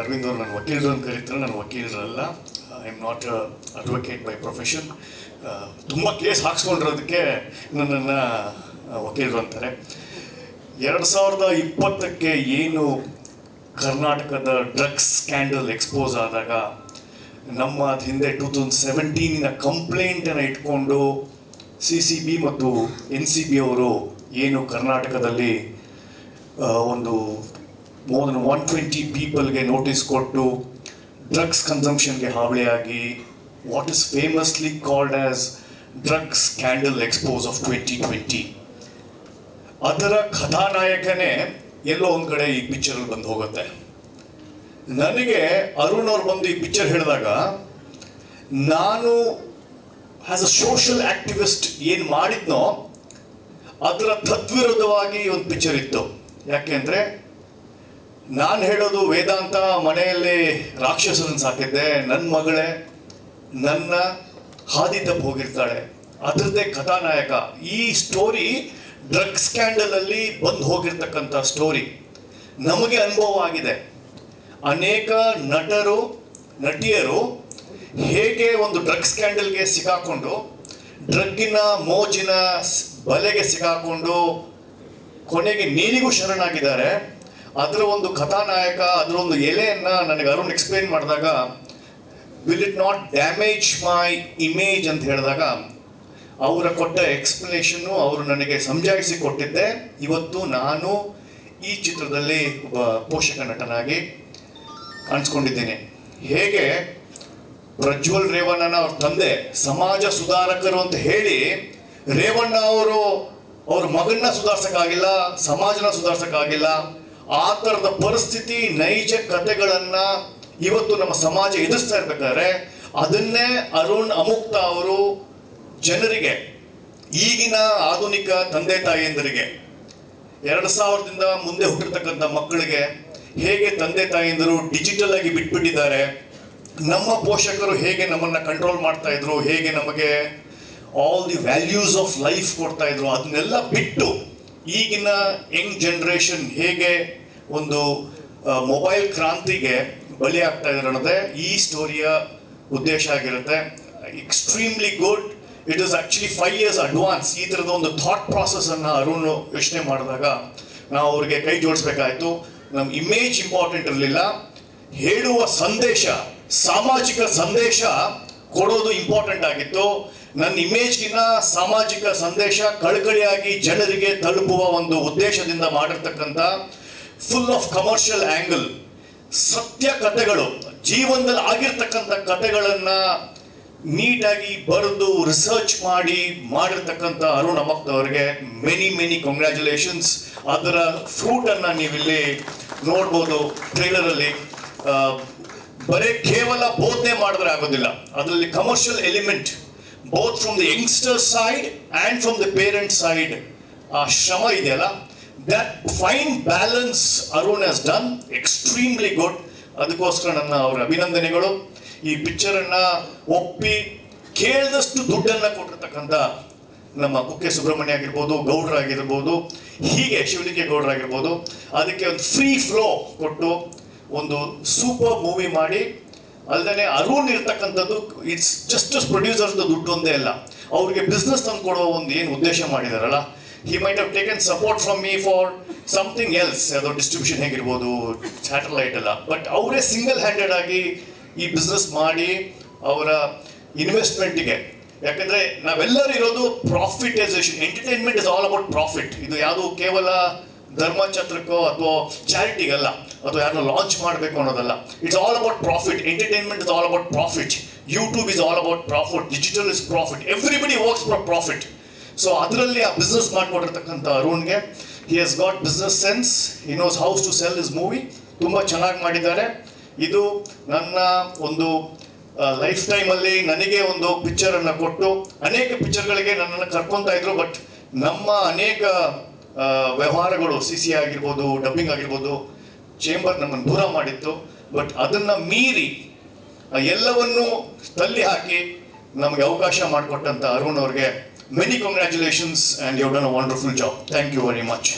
ಅರವಿಂದ್ ಅವರು ನನ್ನ ವಕೀಲರು ಅಂತ ಕರೀತಾರೆ, ನನ್ನ ವಕೀಲರಲ್ಲ. I am not advocate by profession ತುಂಬ ಕೇಸ್ ಹಾಕ್ಸ್ಕೊಂಡಿರೋದಕ್ಕೆ ನನ್ನನ್ನು ವಕೀಲರು ಅಂತಾರೆ. ಎರಡು ಸಾವಿರದ ಇಪ್ಪತ್ತಕ್ಕೆ ಏನು ಕರ್ನಾಟಕದ ಡ್ರಗ್ಸ್ ಸ್ಕ್ಯಾಂಡಲ್ ಎಕ್ಸ್ಪೋಸ್ ಆದಾಗ, ನಮ್ಮ ಹಿಂದೆ ಟೂ ತೌಸಂಡ್ ಸೆವೆಂಟೀನಿನ ಕಂಪ್ಲೇಂಟನ್ನು ಇಟ್ಕೊಂಡು ಸಿ ಸಿ ಬಿ ಮತ್ತು ಎನ್ ಸಿ ಬಿ ಅವರು ಏನು ಕರ್ನಾಟಕದಲ್ಲಿ ಒಂದು ಮೋರ್ ದನ್ ಒನ್ ಟ್ವೆಂಟಿ ಪೀಪಲ್ಗೆ ನೋಟಿಸ್ ಕೊಟ್ಟು ಡ್ರಗ್ಸ್ ಕನ್ಸಂಪ್ಷನ್ಗೆ ಹಾವಳಿಯಾಗಿ what is famously called as drugs scandal expose of twenty twenty ಅದರ ಕಥಾನಾಯಕನೇ ಎಲ್ಲೋ ಒಂದು ಕಡೆ ಈ ಪಿಕ್ಚರಲ್ಲಿ ಬಂದು ಹೋಗುತ್ತೆ. ನನಗೆ ಅರುಣ್ ಅವ್ರು ಬಂದು ಈ ಪಿಕ್ಚರ್ ಹೇಳಿದಾಗ, ನಾನು ಆಸ್ ಅ ಸೋಷಿಯಲ್ ಆಕ್ಟಿವಿಸ್ಟ್ ಏನು ಮಾಡಿದ್ನೋ, ಅದರ ತದ್ವಿರುದ್ಧವಾಗಿ ಒಂದು ಪಿಕ್ಚರ್ ಇತ್ತು. ಯಾಕೆಂದ್ರೆ ನಾನು ಹೇಳೋದು ವೇದಾಂತ ಮನೆಯಲ್ಲಿ ರಾಕ್ಷಸರನ್ನು ಸಾಕಿದ್ದೆ. ನನ್ನ ಮಗಳೇ ನನ್ನ ಹಾದಿ ತಪ್ಪು ಹೋಗಿರ್ತಾಳೆ. ಅದರದ್ದೇ ಕಥಾನಾಯಕ. ಈ ಸ್ಟೋರಿ ಡ್ರಗ್ ಸ್ಕ್ಯಾಂಡಲ್ ಅಲ್ಲಿ ಬಂದು ಹೋಗಿರ್ತಕ್ಕಂಥ ಸ್ಟೋರಿ ನಮಗೆ ಅನುಭವ ಆಗಿದೆ. ಅನೇಕ ನಟರು, ನಟಿಯರು ಹೇಗೆ ಒಂದು ಡ್ರಗ್ ಸ್ಕ್ಯಾಂಡಲ್ಗೆ ಸಿಕ್ಕಾಕೊಂಡು ಡ್ರಗ್ಗಿನ ಮೋಜಿನ ಬಲೆಗೆ ಸಿಕ್ಕಾಕೊಂಡು ಕೊನೆಗೆ ನೀರಿಗೂ ಶರಣಾಗಿದ್ದಾರೆ. ಅದರ ಒಂದು ಕಥಾನಾಯಕ, ಅದರ ಒಂದು ಎಲೆಯನ್ನ ನನಗೆ ಅರುಣ್ ಎಕ್ಸ್ಪ್ಲೈನ್ ಮಾಡಿದಾಗ will it not damage my image ಅಂತ ಹೇಳಿದಾಗ, ಅವರ ಕೊಟ್ಟ ಎಕ್ಸ್ಪ್ಲನೇಷನ್ನು ಅವರು ನನಗೆ ಸಂಜಾಯಿಸಿ ಕೊಟ್ಟಿದ್ದೆ. ಇವತ್ತು ನಾನು ಈ ಚಿತ್ರದಲ್ಲಿ ಒಬ್ಬ ಪೋಷಕ ನಟನಾಗಿ ಕಾಣಿಸ್ಕೊಂಡಿದ್ದೇನೆ. ಹೇಗೆ? ಪ್ರಜ್ವಲ್ ರೇವಣ್ಣನ ಅವ್ರ ತಂದೆ, ಸಮಾಜ ಸುಧಾರಕರು ಅಂತ ಹೇಳಿ, ರೇವಣ್ಣ ಅವರು, ಅವ್ರ ಮಗನ್ನ ಸುಧಾರ್ಸಕ್ಕಾಗಿಲ್ಲ, ಸಮಾಜನ ಸುಧಾರ್ಸಕ್ಕಾಗಿಲ್ಲ ಆ ಥರದ ಪರಿಸ್ಥಿತಿ, ನೈಜ ಕಥೆಗಳನ್ನು ಇವತ್ತು ನಮ್ಮ ಸಮಾಜ ಎದುರಿಸ್ತಾ ಇರ್ಬೇಕಾದ್ರೆ ಅದನ್ನೇ ಅರುಣ್ ಅಮುಕ್ತ ಅವರು ಜನರಿಗೆ, ಈಗಿನ ಆಧುನಿಕ ತಂದೆ ತಾಯಿಯಂದರಿಗೆ, ಎರಡು ಸಾವಿರದಿಂದ ಮುಂದೆ ಹುಟ್ಟಿರ್ತಕ್ಕಂಥ ಮಕ್ಕಳಿಗೆ ಹೇಗೆ ತಂದೆ ತಾಯಿಯಂದರು ಡಿಜಿಟಲ್ ಆಗಿ ಬಿಟ್ಬಿಟ್ಟಿದ್ದಾರೆ, ನಮ್ಮ ಪೋಷಕರು ಹೇಗೆ ನಮ್ಮನ್ನ ಕಂಟ್ರೋಲ್ ಮಾಡ್ತಾ ಇದ್ರು, ಹೇಗೆ ನಮಗೆ all the values of life ಕೊಡ್ತಾ ಇದ್ರು, ಅದನ್ನೆಲ್ಲ ಬಿಟ್ಟು ಈಗಿನ ಯಂಗ್ ಜನರೇಷನ್ ಹೇಗೆ ಒಂದು ಮೊಬೈಲ್ ಕ್ರಾಂತಿಗೆ ಬಲಿ ಆಗ್ತಾ ಅನ್ನೋದೇ ಈ ಸ್ಟೋರಿಯ ಉದ್ದೇಶ ಆಗಿರುತ್ತೆ. Extremely good it is actually five years advance ಈ ಥರದ ಒಂದು ಥಾಟ್ ಪ್ರಾಸೆಸ್ ಅನ್ನ ಅರುಣ್ ಯೋಚನೆ ಮಾಡಿದಾಗ ನಾವು ಅವ್ರಿಗೆ ಕೈ ಜೋಡಿಸ್ಬೇಕಾಯ್ತು. ನಮ್ಮ ಇಮೇಜ್ ಇಂಪಾರ್ಟೆಂಟ್ ಇರಲಿಲ್ಲ. ಹೇಳುವ ಸಂದೇಶ, ಸಾಮಾಜಿಕ ಸಂದೇಶ ಕೊಡೋದು ಇಂಪಾರ್ಟೆಂಟ್ ಆಗಿತ್ತು. ನನ್ನ ಇಮೇಜ್ಗಿನ ಸಾಮಾಜಿಕ ಸಂದೇಶ ಕಳಕಳಿಯಾಗಿ ಜನರಿಗೆ ತಲುಪುವ ಒಂದು ಉದ್ದೇಶದಿಂದ ಮಾಡಿರ್ತಕ್ಕಂಥ ಫುಲ್ ಆಫ್ ಕಮರ್ಷಿಯಲ್ ಆಂಗಲ್ ಸತ್ಯ ಕಥೆಗಳು ಜೀವನದಲ್ಲಿ ಆಗಿರ್ತಕ್ಕಂಥ ಕಥೆಗಳನ್ನ ನೀಟಾಗಿ ಬರೆದು ರಿಸರ್ಚ್ ಮಾಡಿ ಮಾಡಿರ್ತಕ್ಕಂಥ ಅರುಣ್ ಅಮಕ್ತ್ ಅವರಿಗೆ ಮೆನಿ ಮೆನಿ ಕಂಗ್ರ್ಯಾಚುಲೇಷನ್ಸ್ ಅದರ ಫ್ರೂಟ್ ಅನ್ನ ನೀವಿಲ್ಲಿ ನೋಡ್ಬೋದು ಟ್ರೈಲರ್ ಅಲ್ಲಿ ಆ, ಬರೀ ಕೇವಲ ಬೋಧನೆ ಮಾಡಿದ್ರೆ ಆಗೋದಿಲ್ಲ. ಅದರಲ್ಲಿ commercial element both from the youngster side and from the parents side ಆ ಶ್ರಮ ಇದೆಯಲ್ಲ? That fine balance Arun has done extremely good ಅದಕ್ಕೋಸ್ಕರ ನನ್ನ ಅವರ ಅಭಿನಂದನೆಗಳು. ಈ ಪಿಕ್ಚರ್ ಒಪ್ಪಿ ಕೇಳಿದಷ್ಟು ದುಡ್ಡನ್ನು ಕೊಟ್ಟಿರ್ತಕ್ಕಂಥ ನಮ್ಮ ಕುಕ್ಕೆ ಸುಬ್ರಹ್ಮಣ್ಯ ಆಗಿರ್ಬೋದು ಗೌಡ್ರಾಗಿರ್ಬೋದು ಹೀಗೆ ಶಿವಲಿಂಗ ಗೌಡ್ರಾಗಿರ್ಬೋದು ಅದಕ್ಕೆ ಒಂದು ಫ್ರೀ ಫ್ಲೋ ಕೊಟ್ಟು ಒಂದು ಸೂಪರ್ ಮೂವಿ ಮಾಡಿ. ಅಲ್ಲದೆ ಅರುಣ್ ಇರ್ತಕ್ಕಂಥದ್ದು ಇಟ್ಸ್ ಜಸ್ಟ್ ಪ್ರೊಡ್ಯೂಸರ್ದು ದುಡ್ಡು ಒಂದೇ ಅಲ್ಲ. ಅವ್ರಿಗೆ ಬಿಸ್ನೆಸ್ ತಂದು ಕೊಡುವ ಒಂದು ಏನು ಉದ್ದೇಶ ಮಾಡಿದಾರಲ್ಲ he might have taken support from me for something else ಅದು ಡಿಸ್ಟ್ರಿಬ್ಯೂಷನ್ ಹೇಗಿರ್ಬೋದು ಸ್ಯಾಟಲೈಟ್ ಎಲ್ಲ. ಬಟ್ ಅವರೇ ಸಿಂಗಲ್ ಹ್ಯಾಂಡೆಡ್ ಆಗಿ ಈ ಬಿಸ್ನೆಸ್ ಮಾಡಿ ಅವರ ಇನ್ವೆಸ್ಟ್ಮೆಂಟ್ಗೆ ಯಾಕಂದ್ರೆ ನಾವೆಲ್ಲರೂ ಇರೋದು profitisation entertainment is all about profit ಇದು ಯಾವುದು ಕೇವಲ ಧರ್ಮಛತ್ರಕ್ಕೋ ಅಥವಾ ಚಾರಿಟಿಗಲ್ಲ ಅಥವಾ ಯಾರನ್ನ ಲಾಂಚ್ ಮಾಡಬೇಕು ಅನ್ನೋದಲ್ಲ. It's all about profit entertainment is all about profit YouTube is all about profit digital is profit everybody works for profit so ಅದರಲ್ಲಿ ಆ ಬಿಸ್ನೆಸ್ ಮಾಡ್ಕೊಂಡಿರ್ತಕ್ಕಂಥ ಅರುಣ್ಗೆ he has got business sense he knows how to sell his movie ತುಂಬ ಚೆನ್ನಾಗಿ ಮಾಡಿದ್ದಾರೆ. ಇದು ನನ್ನ ಒಂದು life ಟೈಮಲ್ಲಿ ನನಗೆ ಒಂದು ಪಿಕ್ಚರ್ ಅನ್ನ ಕೊಟ್ಟು, ಅನೇಕ ಪಿಕ್ಚರ್ಗಳಿಗೆ ನನ್ನನ್ನು ಕರ್ಕೊತಾ ಇದ್ರು ಬಟ್ ನಮ್ಮ ಅನೇಕ ವ್ಯವಹಾರಗಳು ಸಿ ಸಿ ಆಗಿರ್ಬೋದು ಡಬ್ಬಿಂಗ್ ಆಗಿರ್ಬೋದು ಚೇಂಬರ್ ನಮ್ಮನ್ನು ದೂರ ಮಾಡಿತ್ತು. ಬಟ್ ಅದನ್ನ ಮೀರಿ ಎಲ್ಲವನ್ನೂ ತಲ್ಲಿ ಹಾಕಿ ನಮಗೆ ಅವಕಾಶ ಮಾಡಿಕೊಟ್ಟಂಥ ಅರುಣ್ ಅವ್ರಿಗೆ Many congratulations and you have done a wonderful job. Thank you very much.